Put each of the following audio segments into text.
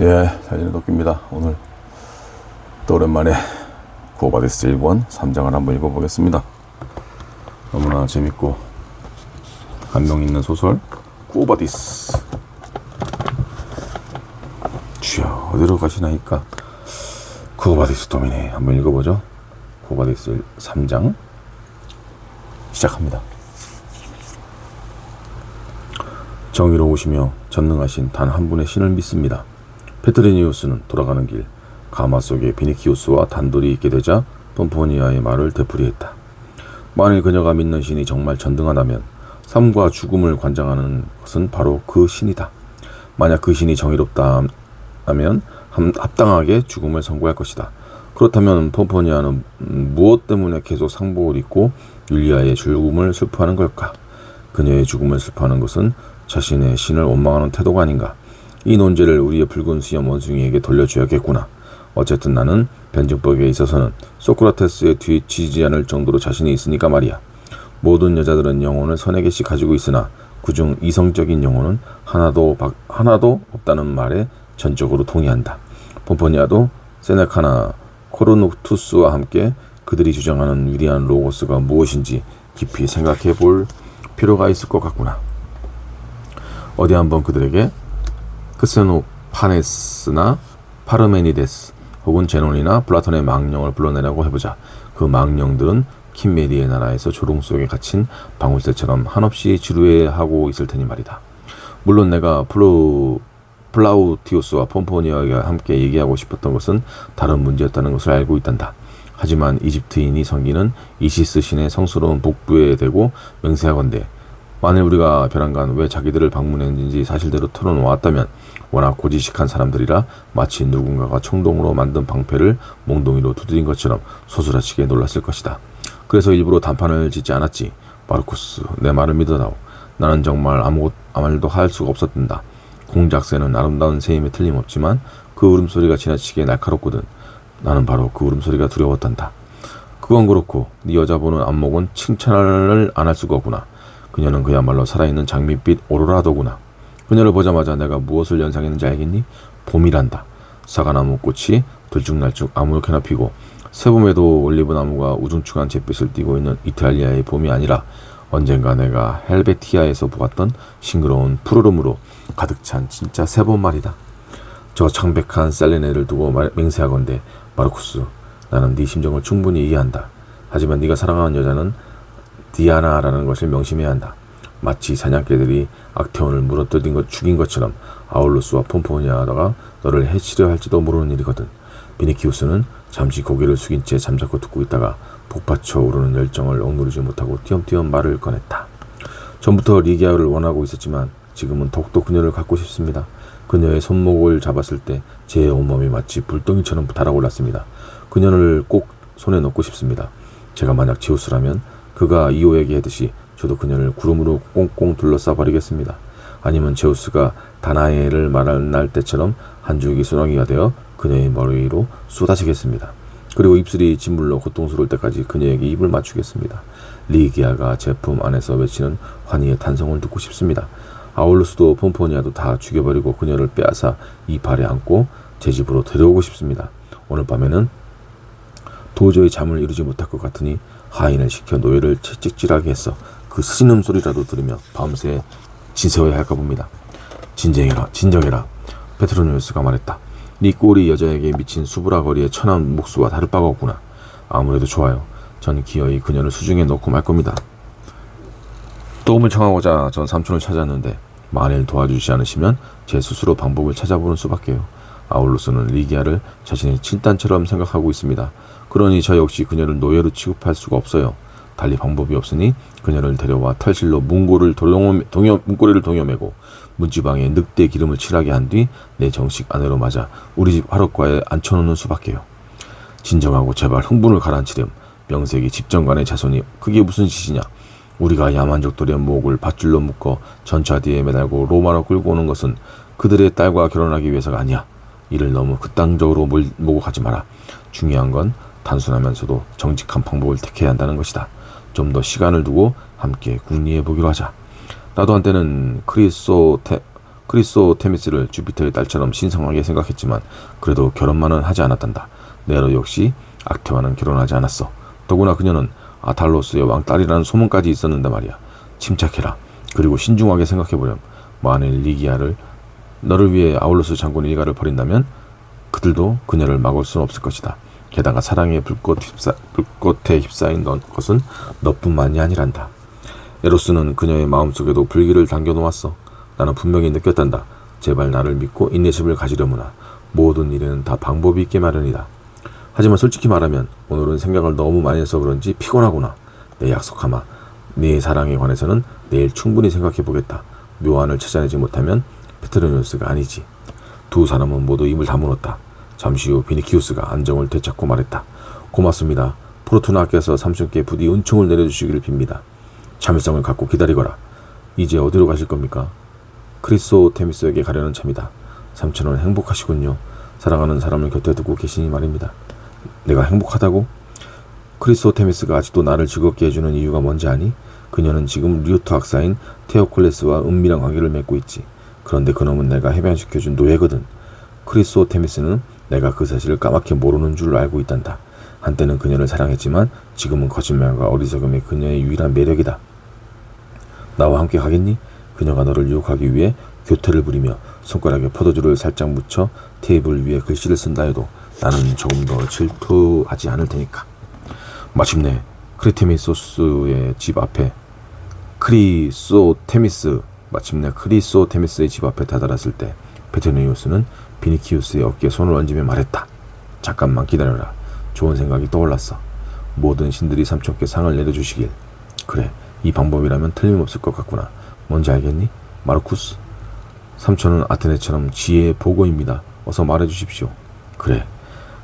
예, 사진의 도끼입니다. 오늘 또 오랜만에 구호바디스 1권 3장을 한번 읽어보겠습니다. 너무나 재밌고 감명 있는 소설 구호바디스 주여 어디로 가시나이까 구호바디스 도미네 한번 읽어보죠. 구호바디스 3장 시작합니다. 정의로우시며 전능하신 단 한 분의 신을 믿습니다. 페트레니우스는 돌아가는 길 가마 속에 비니키우스와 단둘이 있게 되자 pom포니아의 말을 되풀이했다. 만일 그녀가 믿는 신이 정말 전등하다면 삶과 죽음을 관장하는 것은 바로 그 신이다. 만약 그 신이 정의롭다면 함- 합당하게 죽음을 선고할 것이다. 그렇다면 pom포니아는 무엇 때문에 계속 상복을 입고 율리아의 죽음을 슬퍼하는 걸까? 그녀의 죽음을 슬퍼하는 것은 자신의 신을 원망하는 태도가 아닌가? 이 논제를 우리의 붉은 수염 원숭이에게 돌려줘야겠구나. 어쨌든 나는 변증법에 있어서는 소크라테스의 뒤에 치지 않을 정도로 자신이 있으니까 말이야. 모든 여자들은 영혼을 서너 개씩 가지고 있으나 그중 이성적인 영혼은 하나도 박- 하나도 없다는 말에 전적으로 동의한다. 폼포니아도 세네카나 코르누투스와 함께 그들이 주장하는 위대한 로고스가 무엇인지 깊이 생각해 볼 필요가 있을 것 같구나. 어디 한번 그들에게 크세노파네스나 파르메니데스 혹은 제논이나 플라톤의 망령을 불러내라고 해보자. 그 망령들은 킴메리의 나라에서 조롱 속에 갇힌 방울새처럼 한없이 지루해하고 있을 테니 말이다. 물론 내가 플루 플라우티우스와 폼포니아가 함께 얘기하고 싶었던 것은 다른 문제였다는 것을 알고 있단다. 하지만 이집트인이 섬기는 이시스 신의 성스러운 복부에 대고 맹세하건대 만일 우리가 벼랑간 왜 자기들을 방문했는지 사실대로 털어놓았다면 워낙 고지식한 사람들이라 마치 누군가가 청동으로 만든 방패를 몽둥이로 두드린 것처럼 소스라치게 놀랐을 것이다. 그래서 일부러 단판을 짓지 않았지. 마르쿠스, 내 말을 믿어다오. 나는 정말 아무것 아무 말도 할 수가 없었단다. 공작새는 아름다운 새임에 틀림없지만 그 울음소리가 지나치게 날카롭거든. 나는 바로 그 울음소리가 두려웠단다. 그건 그렇고 네 여자 보는 안목은 칭찬을 안 할 수가 없구나. 그녀는 그야말로 살아있는 장밋빛 오로라더구나. 그녀를 보자마자 내가 무엇을 연상했는지 알겠니? 봄이란다. 사과나무 꽃이 들쭉날쭉 아무렇게나 피고 새봄에도 올리브나무가 우중충한 잿빛을 띠고 있는 이탈리아의 봄이 아니라 언젠가 내가 헬베티아에서 보았던 싱그러운 푸르름으로 가득 찬 진짜 새봄 말이다. 저 창백한 셀레네를 두고 말- 맹세하건대 마르쿠스 나는 네 심정을 충분히 이해한다. 하지만 네가 사랑하는 여자는 디아나라는 것을 명심해야 한다. 마치 사냥개들이 악태원을 물어뜯은 것 죽인 것처럼 아울루스와 폼포니아가 너를 해치려 할지도 모르는 일이거든. 비니키우스는 잠시 고개를 숙인 채 잠자코 듣고 있다가 복받쳐 오르는 열정을 억누르지 못하고 띄엄띄엄 말을 꺼냈다. 전부터 리기아를 원하고 있었지만 지금은 더욱더 그녀를 갖고 싶습니다. 그녀의 손목을 잡았을 때 제 온몸이 마치 불덩이처럼 달아올랐습니다. 그녀를 꼭 손에 넣고 싶습니다. 제가 만약 제우스라면 그가 이오에게 했듯이 저도 그녀를 구름으로 꽁꽁 둘러싸 버리겠습니다. 아니면 제우스가 다나에를 만날 때처럼 한 줄기 소나기가 되어 그녀의 머리 위로 쏟아지겠습니다. 그리고 입술이 짓물러 고통스러울 때까지 그녀에게 입을 맞추겠습니다. 리기아가 제품 안에서 외치는 환희의 탄성을 듣고 싶습니다. 아울루스도 폼포니아도 다 죽여버리고 그녀를 빼앗아 이 발에 안고 제 집으로 데려오고 싶습니다. 오늘 밤에는 도저히 잠을 이루지 못할 것 같으니 하인을 시켜 노예를 채찍질하게 했어 그 신음 소리라도 들으며 밤새 지새워야 할까 봅니다. 진정해라, 진정해라. 페트로니우스가 말했다. 네 꼴이 여자에게 미친 수브라 거리의 천한 목수와 다를 바가 없구나. 아무래도 좋아요. 전 기어이 그녀를 수중에 넣고 말 겁니다. 도움을 청하고자 전 삼촌을 찾았는데 만일 도와주지 않으시면 제 스스로 방법을 찾아보는 수밖에요. 아울루스는 리기아를 자신의 친딸처럼 생각하고 있습니다. 그러니 저 역시 그녀를 노예로 취급할 수가 없어요. 달리 방법이 없으니 그녀를 데려와 털실로 문고를 동여, 동여, 문고리를 동여매고 문지방에 늑대 기름을 칠하게 한 뒤 내 정식 아내로 맞아 우리 집 화롯과에 앉혀놓는 수밖에요. 진정하고 제발 흥분을 가라앉히렴. 명색이 집정관의 자손이 그게 무슨 짓이냐. 우리가 야만족들의 목을 밧줄로 묶어 전차 뒤에 매달고 로마로 끌고 오는 것은 그들의 딸과 결혼하기 위해서가 아니야. 이를 너무 극단적으로 몰- 모국하지 마라. 중요한 건 단순하면서도 정직한 방법을 택해야 한다는 것이다. 좀 더 시간을 두고 함께 궁리해 보기로 하자. 나도 한때는 크리소테 크리소테미스를 주피터의 딸처럼 신성하게 생각했지만 그래도 결혼만은 하지 않았단다. 네로 역시 악테와는 결혼하지 않았어. 더구나 그녀는 아탈로스의 왕딸이라는 소문까지 있었는데 말이야. 침착해라. 그리고 신중하게 생각해보렴. 만일 리기아를 너를 위해 아울로스 장군 일가를 버린다면 그들도 그녀를 막을 수는 없을 것이다. 게다가 사랑의 불꽃 휩싸, 불꽃에 휩싸인 너, 것은 너뿐만이 아니란다. 에로스는 그녀의 마음속에도 불길을 당겨놓았어. 나는 분명히 느꼈단다. 제발 나를 믿고 인내심을 가지려무나. 모든 일에는 다 방법이 있게 마련이다. 하지만 솔직히 말하면 오늘은 생각을 너무 많이 해서 그런지 피곤하구나. 내 약속하마. 네 사랑에 관해서는 내일 충분히 생각해 보겠다. 묘안을 찾아내지 못하면 페트로니우스가 아니지. 두 사람은 모두 입을 다물었다. 잠시 후 비니키우스가 안정을 되찾고 말했다. 고맙습니다. 프로토나께서 삼촌께 부디 은총을 내려주시기를 빕니다. 참을성을 갖고 기다리거라. 이제 어디로 가실 겁니까? 크리소테미스에게 가려는 참이다. 삼촌은 행복하시군요. 사랑하는 사람을 곁에 두고 계시니 말입니다. 내가 행복하다고? 크리소테미스가 아직도 나를 즐겁게 해주는 이유가 뭔지 아니? 그녀는 지금 리우트 학사인 테오클레스와 은밀한 관계를 맺고 있지. 그런데 그놈은 내가 해변시켜준 노예거든. 크리소테미스는 내가 그 사실을 까맣게 모르는 줄 알고 있단다. 한때는 그녀를 사랑했지만 지금은 거짓말과 어리석음이 그녀의 유일한 매력이다. 나와 함께 가겠니? 그녀가 너를 유혹하기 위해 교태를 부리며 손가락에 포도주를 살짝 묻혀 테이블 위에 글씨를 쓴다 해도 나는 조금 더 질투하지 않을 테니까. 마침내 크리테미소스의 집 앞에 크리소테미스 마침내 크리소테미스의 집 앞에 다다랐을 때 베테니우스는 비니키우스의 어깨에 손을 얹으며 말했다. 잠깐만 기다려라. 좋은 생각이 떠올랐어. 모든 신들이 삼촌께 상을 내려주시길. 그래, 이 방법이라면 틀림없을 것 같구나. 뭔지 알겠니? 마르쿠스. 삼촌은 아테네처럼 지혜의 보고입니다. 어서 말해주십시오. 그래,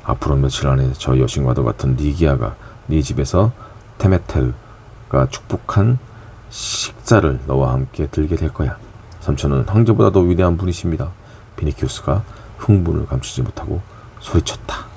앞으로 며칠 안에 저 여신과도 같은 리기아가 네 집에서 테메테르가 축복한 식사를 너와 함께 들게 될 거야. 삼촌은 황제보다도 위대한 분이십니다. 비니키우스가 흥분을 감추지 못하고 소리쳤다.